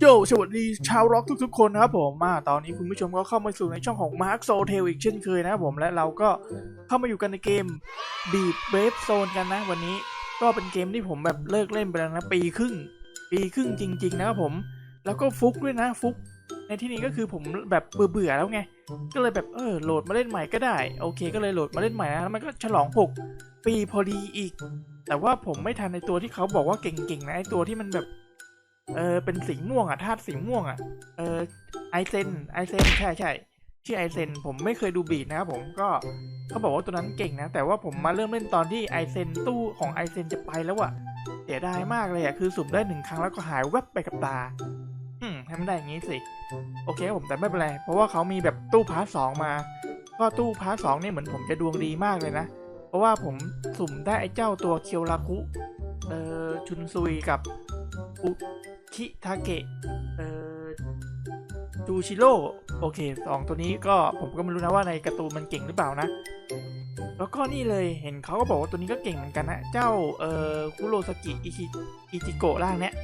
โยสวัสดีชาวร็อกทุกๆคนนะครับผมมาตอนนี้คุณผู้ชมก็เข้ามาสู่ในช่องของ Mark s o t e l อีกเช่นเคยนะครับผมและเราก็เข้ามาอยู่กันในเกม Beat Brave Zone กันนะวันนี้ก็เป็นเกมที่ผมแบบเลิกเล่นไปแล้วนะปีครึ่ง ปีครึ่งจริง ๆ นะครับผม แล้วก็ฟุกด้วยนะฟุก ในที่นี้ก็คือผมแบบเบื่อๆแล้วไง ก็เลยแบบเออโหลดมาเล่นใหม่ก็ได้โอเค ก็เลยโหลดมาเล่นใหม่นะแล้วมันก็ฉลอง6ปีพอดีอีก แต่ว่าผมไม่ทันในตัวที่เขาบอกว่าเก่งๆนะไอตัวที่มันแบบ เออเป็นสีม่วงอะธาตุสีม่วงอะเออไอเซนไอเซนใช่ใช่ชื่อไอเซนผมไม่เคยดูบีดนะครับผมก็เขาบอกว่าตัวนั้นเก่งนะ แต่ว่าผมมาเริ่มเล่นตอนที่ไอเซนตู้ของไอเซนจะไปแล้วอะเสียดายมากเลยอะคือสุ่มได้หนึ่งครั้งแล้วก็หายแวบไปกับตาอืมทำได้อย่างงี้สิ โอเคครับผมแต่ไม่เป็นไร เพราะว่าเขามีแบบตู้พาร์ทสองมา ก็ตู้พาร์ทสองเนี่ยเหมือนผมจะดวงดีมากเลยนะ เพราะว่าผมสุ่มได้ไอ้เจ้าตัวเคียวราคุเอ่อชุนซุยกับอุ คิทาเกะเอ่อจูชิโร่โอเคสองตัวนี้ก็ผมก็ไม่รู้นะว่าในการ์ตูนมันเก่งหรือเปล่านะ แล้วก็นี่เลยเห็นเขาก็บอกว่าตัวนี้ก็เก่งเหมือนกันนะเจ้าเอ่อคุโรสกิอิชิอิจิโกะร่างเนี้ย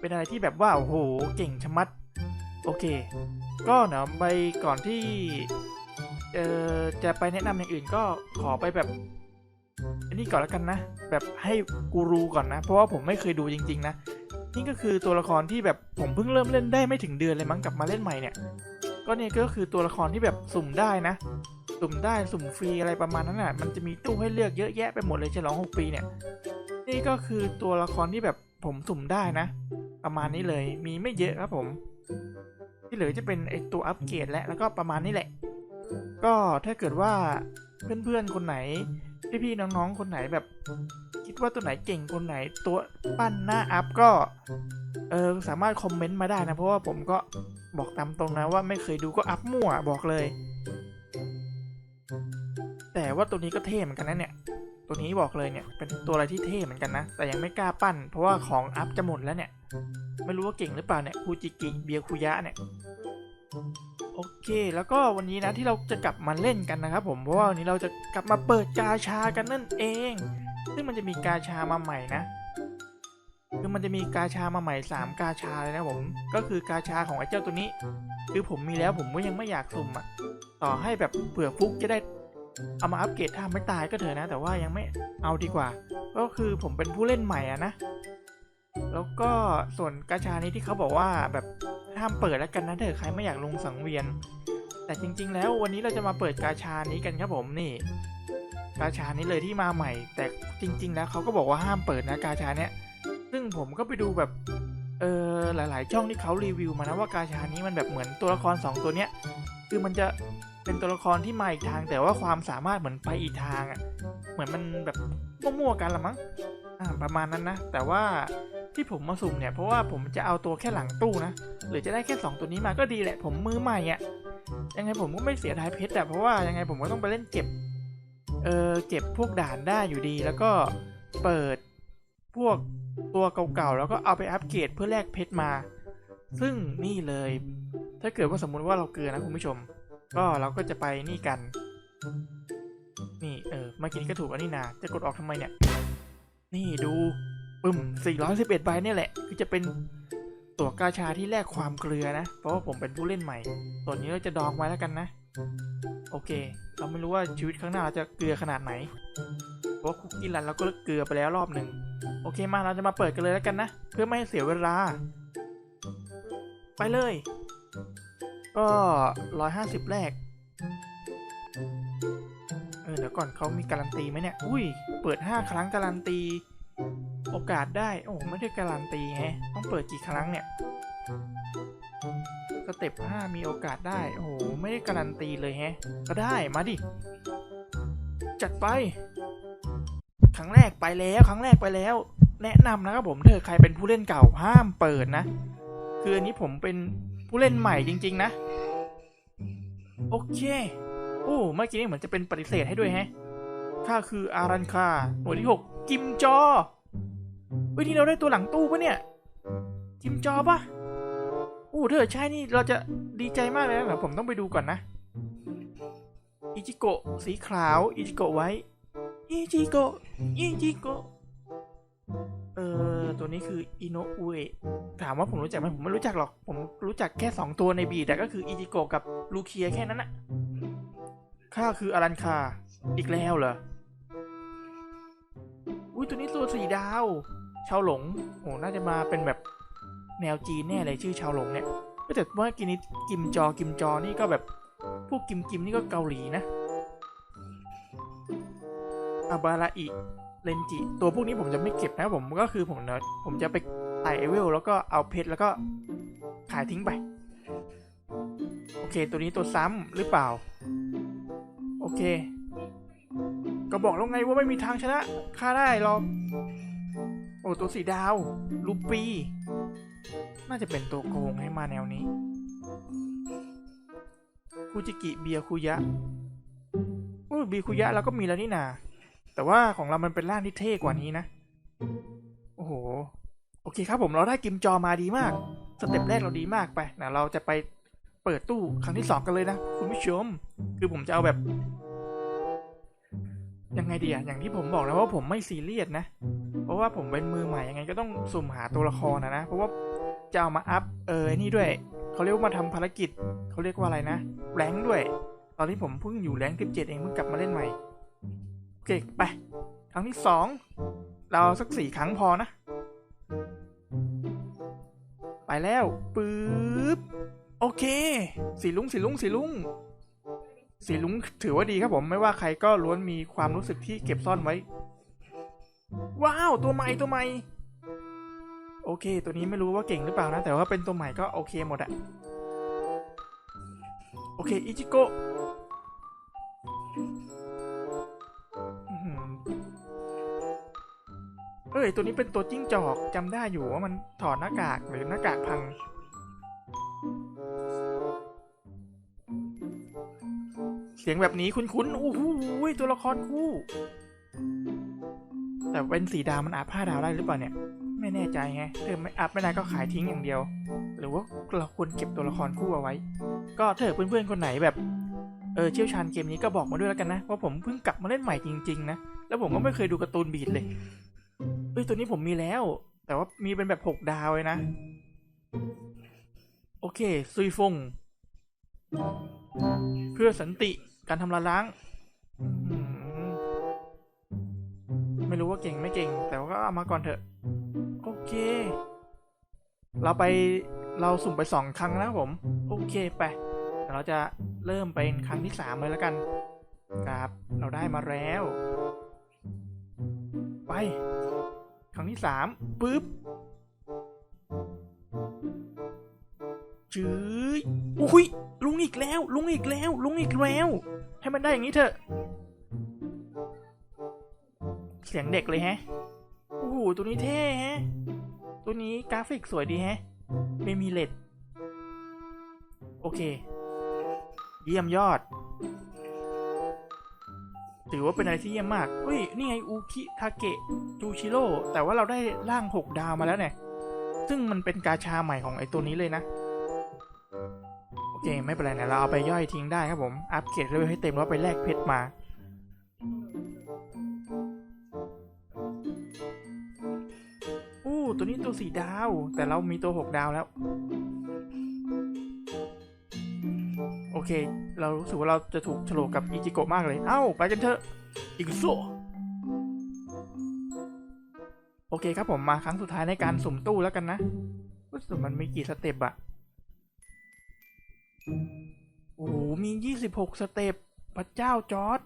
เป็นอะไรที่แบบว่าโอ้โหเก่งชะมัด โอเค ก็เนาะไปก่อนที่เอ่อจะไปแนะนำอย่างอื่นก็ขอไปแบบอันนี้ก่อนแล้วกันนะ แบบให้กูรูก่อนนะ เพราะว่าผมไม่เคยดูจริง ๆ นะ นี่ก็คือตัวละครที่แบบผมเพิ่งเริ่มเล่นได้ไม่ถึงเดือนเลยมั้งกลับมาเล่นใหม่เนี่ยก็เนี่ยก็คือตัวละครที่แบบสุ่มได้นะ สุ่มได้สุ่มฟรีอะไรประมาณนั้นน่ะ มันจะมีตู้ให้เลือกเยอะแยะไปหมดเลยฉลองหกปีเนี่ย นี่ก็คือตัวละครที่แบบผมสุ่มได้นะ ประมาณนี้เลยมีไม่เยอะครับผม ที่เหลือจะเป็นไอตัวอัปเกรดและแล้วก็ประมาณนี้แหละ ก็ถ้าเกิดว่าเพื่อนๆคนไหน พี่ๆน้องๆคนไหนแบบ คิดว่าตัวไหนเก่งคนไหนตัวปั้นหน้าอัพก็เออสามารถคอมเมนต์มาได้นะ เพราะว่าผมก็บอกตามตรงนะว่าไม่เคยดูก็อัพมั่วบอกเลย แต่ว่าตัวนี้ก็เท่เหมือนกันนะเนี่ย ตัวนี้บอกเลยเนี่ยเป็นตัวอะไรที่เท่เหมือนกันนะ แต่ยังไม่กล้าปั้น เพราะว่าของอัพจะหมดแล้วเนี่ย ไม่รู้ว่าเก่งหรือเปล่าเนี่ยคูจิกิเบียคุยะเนี่ย โอเค แล้วก็วันนี้นะที่เราจะกลับมาเล่นกันนะครับผมเพราะว่าวันนี้เราจะกลับมาเปิดกาชากันนั่นเอง ซึ่งมันจะมีกาชามาใหม่นะคือมันจะมีกาชามาใหม่สามกาชาเลยนะผม ก็คือกาชาของไอ้เจ้าตัวนี้ คือผมมีแล้วผมก็ยังไม่อยากสุ่มอะ ต่อให้แบบเผื่อฟุกจะได้เอามาอัปเกรดถ้าไม่ตายก็เถอะนะ แต่ว่ายังไม่เอาดีกว่า ก็คือผมเป็นผู้เล่นใหม่อะนะ แล้วก็ส่วนกาชานี้ที่เขาบอกว่าแบบ ห้ามเปิดแล้วกันนะเถอะใครไม่อยากลงสังเวียน แต่จริง ๆ แล้ววันนี้เราจะมาเปิดกาชานี้กันครับผมนี่ กาชานี้เลยที่มาใหม่ แต่จริง ๆ แล้วเขาก็บอกว่าห้ามเปิดนะกาชาเนี้ยซึ่งผมก็ไปดูแบบเออหลาย ๆ ช่องที่เขารีวิวมานะว่ากาชานี้มันแบบเหมือนตัวละครสองตัวเนี้ยคือมันจะเป็นตัวละครที่มาอีกทาง แต่ว่าความสามารถเหมือนไปอีกทางอะ่ะเหมือนมันแบบมั่วๆกันละมั้งประมาณนั้นนะ แต่ว่า ที่ผมมาสุ่มเนี่ยเพราะว่าผมจะเอาตัวแค่หลังตู้นะหรือจะได้แค่ 2 ตัวนี้มาก็ดีแหละ ผมมือใหม่อะ่ะยังไงผมก็ไม่เสียดายเพชรอะเพราะว่ายังไงผมก็ต้องไปเล่นเก็บเออเก็บพวกด่านได้อยู่ดีแล้วก็เปิดพวกตัวเก่าๆแล้วก็เอาไปอัปเกรดเพื่อแลกเพชรมา ซึ่งนี่เลย ถ้าเกิดว่าสมมุติว่าเราเกลือนะคุณผู้ชม ก็เราก็จะไปนี่กัน นี่เออมื่อกี้นี้ก็ถูกแล้วนี่นาจะกดออกทำไมเนี่ย นี่ดู ปึ้ม411ใบเนี่ยแหละ คือจะเป็นตัวกาชาที่แลกความเกลือนะ เพราะว่าผมเป็นผู้เล่นใหม่ ตัวนี้เราจะดองไว้แล้วกันนะ โอเค เราไม่รู้ว่าชีวิตข้างหน้าเราจะเกลือขนาดไหน เพราะว่าคุกกี้รันเราก็เกลือไปแล้วรอบหนึ่ง โอเคมาเราจะมาเปิดกันเลยแล้วกันนะ เพื่อไม่ให้เสียเวลา ไปเลย ก็ร้อยห้าสิบแรก เออเดี๋ยวก่อนเขามีการันตีไหมเนี่ย อุ้ย เปิดห้าครั้งการันตี โอกาสได้ โอ้ไม่ได้การันตีแฮะ ต้องเปิดกี่ครั้งเนี่ย สเต็ปห้ามีโอกาสได้ โอ้โหไม่ได้การันตีเลยแฮะ ก็ได้ มาดิ จัดไป ครั้งแรกไปแล้ว ครั้งแรกไปแล้ว แนะนำนะครับผมเธอใครเป็นผู้เล่นเก่าห้ามเปิดนะ คืออันนี้ผมเป็นผู้เล่นใหม่จริง ๆ นะ โอเค โอ้เมื่อกี้นี่เหมือนจะเป็นปฏิเสธให้ด้วยแฮะข้าคืออารันคาหน่วยที่หกกิมจอ เฮ้ยนี่เราได้ตัวหลังตู้ปะเนี่ยกิมจอปะโอ้เธอใช่นี่เราจะดีใจมากเลยนะเดี๋ยวผมต้องไปดูก่อนนะ อิจิโกะสีขาว อิจิโกะไว้ อิจิโกะ อิจิโกะ เออตัวนี้คืออิโนอุเอะถามว่าผมรู้จักไหมผมไม่รู้จักหรอก ผมรู้จักแค่สองตัวในบีแต่ก็คืออิจิโกะกับลูเคียแค่นั้นนะข้าคืออารันคา อีกแล้วเหรอ อุ้ยตัวนี้ตัวสีดาว ชาวหลงโอ้น่าจะมาเป็นแบบแนวจีนแน่เลยชื่อชาวหลงเนี่ยก็แต่ว่ากินนี้กิมจอกิมจอนี่ก็แบบพวกกิมกิมนี่ก็เกาหลีนะอาบาราอิเลนจิ ตัวพวกนี้ผมจะไม่เก็บนะผมก็คือผมเนผมจะไปไต่เอเวลแล้วก็เอาเพชรแล้วก็ขายทิ้งไป โอเค ตัวนี้ตัวซ้ำหรือเปล่า โอเค ก็บอกแล้วไงว่าไม่มีทางชนะค่าได้หรอ โอ้ตัวสีดาว ลูปีน่าจะเป็นตัวโกงให้มาแนวนี้คูจิกิเบียคุยะอู้บีคุยะเราก็มีแล้วนี่นาแต่ว่าของเรามันเป็นร่างที่เท่กว่านี้นะ โอ้โห โอเคครับผมเราได้กิมจอมาดีมาก สเต็ปแรกเราดีมากไปนะเราจะไปเปิดตู้ครั้งที่สองกันเลยนะ คุณผู้ชม คือผมจะเอาแบบ ยังไงดีอะอย่างที่ผมบอกแล้วว่าผมไม่ซีเรียสนะ เพราะว่าผมเป็นมือใหม่ยังไงก็ต้องสุ่มหาตัวละครนะนะ เพราะว่าจะเอามาอัพเออนี่ด้วย เขาเรียกว่ามาทำภารกิจ เขาเรียกว่าอะไรนะ แรงด้วย ตอนนี้ผมเพิ่งอยู่แรงค์สิบเจ็ดเองเพิ่งกลับมาเล่นใหม่โอเคไป ครั้งที่สองเราสักสี่ครั้งพอนะ ไปแล้วปึ๊บโอเค สีลุงสีลุงสีลุงสีลุงถือว่าดีครับผมไม่ว่าใครก็ล้วนมีความรู้สึกที่เก็บซ่อนไว้ ว้าวตัวใหม่ตัวใหม่โอเค ตัวนี้ไม่รู้ว่าเก่งหรือเปล่านะ แต่ว่าเป็นตัวใหม่ก็โอเคหมดอะโอเคอิจิโกะอื้ออเอ้ย ตัวนี้เป็นตัวจิ้งจอกจำได้อยู่ว่ามันถอดหน้ากากหรือหน้ากากพัง เสียงแบบนี้คุ้นๆอู้หูยตัวละครคู่ แต่เป็นสีดาวมันอัพห้าดาวได้หรือเปล่าเนี่ย ไม่แน่ใจไงถ้าไม่อัพไม่ได้ก็ขายทิ้งอย่างเดียว หรือว่าเราควรเก็บตัวละครคู่เอาไว้ ก็ถ้าเกิดเพื่อนๆคนไหนแบบเออเชี่ยวชาญเกมนี้ก็บอกมาด้วยแล้วกันนะเพราะผมเพิ่งกลับมาเล่นใหม่จริงๆนะแล้วผมก็ไม่เคยดูการ์ตูนบีดเลยเอ้ยตัวนี้ผมมีแล้ว แต่ว่ามีเป็นแบบหกดาวเลยนะ โอเคซุยฟง เพื่อสันติการทำลายล้างอื ไม่รู้ว่าเก่งไม่เก่ง แต่ว่าก็เอามาก่อนเถอะ โอเค เราไปเราสุ่มไปสองครั้งแล้วผม โอเคไปเดี๋ยวเราจะเริ่มเป็นครั้งที่สามเลยแล้วกัน ครับ เราได้มาแล้ว ไป ครั้งที่สามปึ๊บจื้ออุ้ยลุงอีกแล้ว ลุงอีกแล้ว ลุงอีกแล้ว ให้มันได้อย่างนี้เถอะ เสียงเด็กเลยแฮะ โอ้โห ตัวนี้เท่แฮะ ตัวนี้กราฟิกสวยดีแฮะ ไม่มีเลดโอเค เยี่ยมยอด ถือว่าเป็นอะไรที่เยี่ยมมาก เฮ้ย นี่ไงอูคิทาเกะจูชิโร่ แต่ว่าเราได้ร่างหกดาวมาแล้วเนี่ย ซึ่งมันเป็นกาชาใหม่ของไอตัวนี้เลยนะ โอเค ไม่เป็นไรนะ เราเอาไปย่อยทิ้งได้ครับผม อัปเกรดเลเวลให้เต็มแล้วไปแลกเพชรมา ตัวนี้ตัวสี่ดาว แต่เรามีตัวหกดาวแล้ว โอเค เรารู้สึกว่าเราจะถูกฉลกกับอิจิโกะมากเลย เอ้า ไปกันเถอะอีกโซโอเคครับผมมาครั้งสุดท้ายในการสุ่มตู้แล้วกันนะรู้สึกมันมีกี่สเต็ปอะโอ้โหมียี่สิบหกสเต็ปพระเจ้าจอร์ด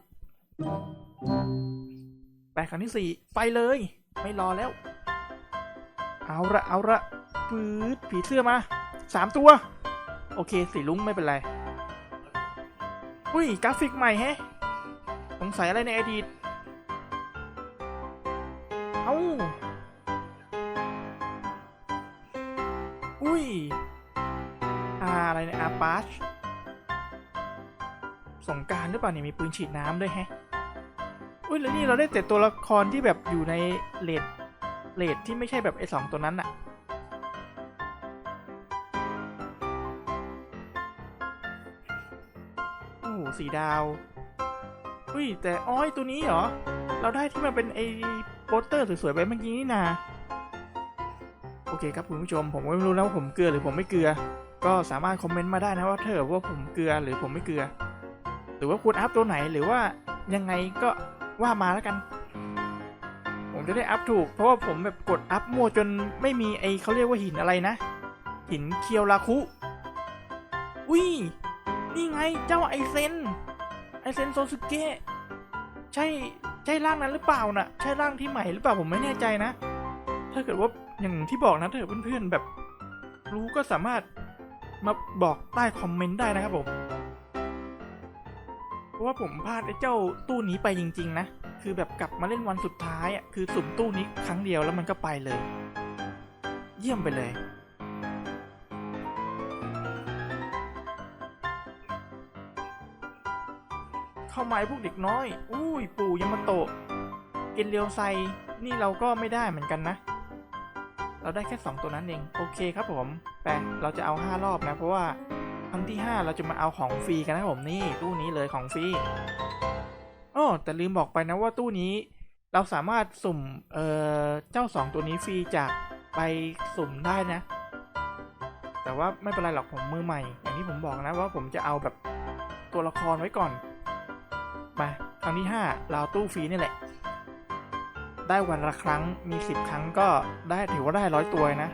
ไปครั้งที่สี่ไปเลย ไม่รอแล้ว เอาละเอาละปื๊ดผีเสื้อมาสามตัว โอเคสีลุ้งไม่เป็นไร อุ้ยกราฟิกใหม่แฮะสงสัยอะไรในอดีต เอ้าอุ้ยอาอะไรเนี่ยอาปาชสงการหรือเปล่าเนี่ยมีปืนฉีดน้ำด้วยแฮะ อุ้ยแล้วนี่เราได้แต่ตัวละครที่แบบอยู่ในเลด เลดที่ไม่ใช่แบบไอ้สองตัวนั้นอะโอ้โหสีดาวอุ้ยแต่อ้อยตัวนี้เหรอ เราได้ที่มันเป็นไอ้โปสเตอร์สวยๆไปเมื่อกี้นี่นาโอเคครับคุณผู้ชมผมก็ไม่รู้นะว่าผมเกลือหรือผมไม่เกลือ ก็สามารถคอมเมนต์มาได้นะว่าเธอว่าผมเกลือหรือผมไม่เกลือ หรือว่าคุณอัพตัวไหนหรือว่ายังไงก็ว่ามาแล้วกัน จะได้อัพถูก เพราะว่าผมแบบกดอัพมั่วจนไม่มีไอเขาเรียกว่าหินอะไรนะ หินเคียวราคุ อุ้ย นี่ไงเจ้าไอเซน ไอเซนโซซึเกะ ใช่ ใช่ร่างนั้นหรือเปล่าน่ะ ใช่ร่างที่ใหม่หรือเปล่าผมไม่แน่ใจนะ ถ้าเกิดว่าอย่างที่บอกนะถ้าเกิดเพื่อนๆแบบ รู้ก็สามารถมาบอกใต้คอมเมนต์ได้นะครับผม เพราะว่าผมพลาดไอ้เจ้าตู้นี้ไปจริง ๆ นะ คือแบบกลับมาเล่นวันสุดท้ายอะคือสุ่มตู้นี้ครั้งเดียวแล้วมันก็ไปเลย เยี่ยมไปเลยเข้ามาไอ้พวกเด็กน้อย อุ้ย ปู่ยามาโตะ เกนเรียวไซ นี่เราก็ไม่ได้เหมือนกันนะ เราได้แค่ 2 ตัวนั้นเอง โอเคครับผมแปเราจะเอา 5 รอบนะ เพราะว่าครั้งที่ 5 เราจะมาเอาของฟรีกันนะผมนี่ ตู้นี้เลยของฟรี แต่ลืมบอกไปนะว่าตู้นี้ เราสามารถสุ่ม เอ่อ เจ้า2ตัวนี้ฟรีจากไปสุ่มได้นะ แต่ว่าไม่เป็นไรหรอกผมมือใหม่ อย่างที่ผมบอกนะว่าผมจะเอาแบบตัวละครไว้ก่อน มาครั้งที่5เราเอาตู้ฟรีนี่แหละ ได้วันละครั้งมี 10 ครั้งก็ได้ถือว่าได้ร้อยตัวนะ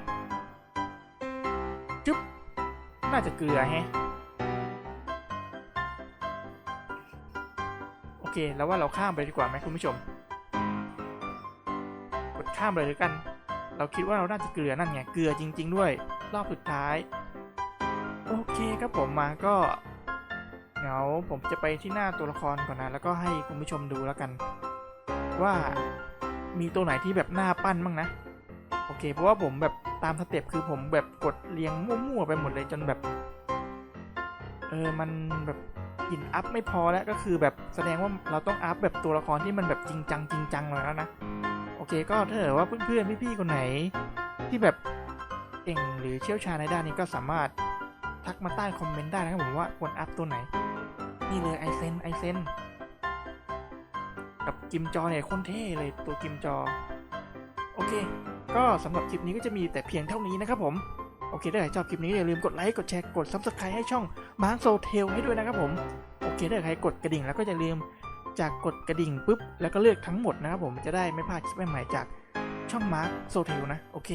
จุ๊บ น่าจะเกลือแฮะ เค แล้วว่าเราข้ามไปดีกว่าไหมคุณผู้ชม กดข้ามเลยแล้วกัน เราคิดว่าเราน่าจะเกลือนั่นไง เกลือจริง ๆ ด้วย รอบสุดท้าย โอเคครับผมมาก็เดี๋ยวผมจะไปที่หน้าตัวละครก่อนนะ แล้วก็ให้คุณผู้ชมดูแล้วกัน ว่ามีตัวไหนที่แบบหน้าปั้นบ้างนะ โอเค เพราะว่าผมแบบตามสเต็ปคือผมแบบกดเรียงมั่วๆไปหมดเลยจนแบบ เออ มันแบบ หินอัพไม่พอแล้วก็คือแบบแสดงว่าเราต้องอัพแบบตัวละครที่มันแบบจริงจังจริงจังหน่อยแล้วนะ โอเคก็ถ้าเกิดว่าเพื่อนๆพี่ๆคนไหน ที่แบบเก่งหรือเชี่ยวชาญในด้านนี้ก็สามารถทักมาใต้คอมเมนต์ได้นะครับผมว่าควรอัพตัวไหน นี่เลยไอเซนไอเซนกับกิมจอเนี่ยโคนเท่เลยตัวกิมจอ โอเค ก็สำหรับคลิปนี้ก็จะมีแต่เพียงเท่านี้นะครับผม โอเคถ้าใครชอบคลิปนี้อย่าลืมกดไลค์ กดแชร์ กด Subscribe ให้ช่องมาร์คโซเทลให้ด้วยนะครับผม โอเคถ้าใครกดกระดิ่งแล้วก็อย่าลืมจากกดกระดิ่งปุ๊บ แล้วก็เลือกทั้งหมดนะครับผมจะได้ไม่พลาดคลิปใหม่ๆจากช่องมาร์คโซเทลนะ โอเค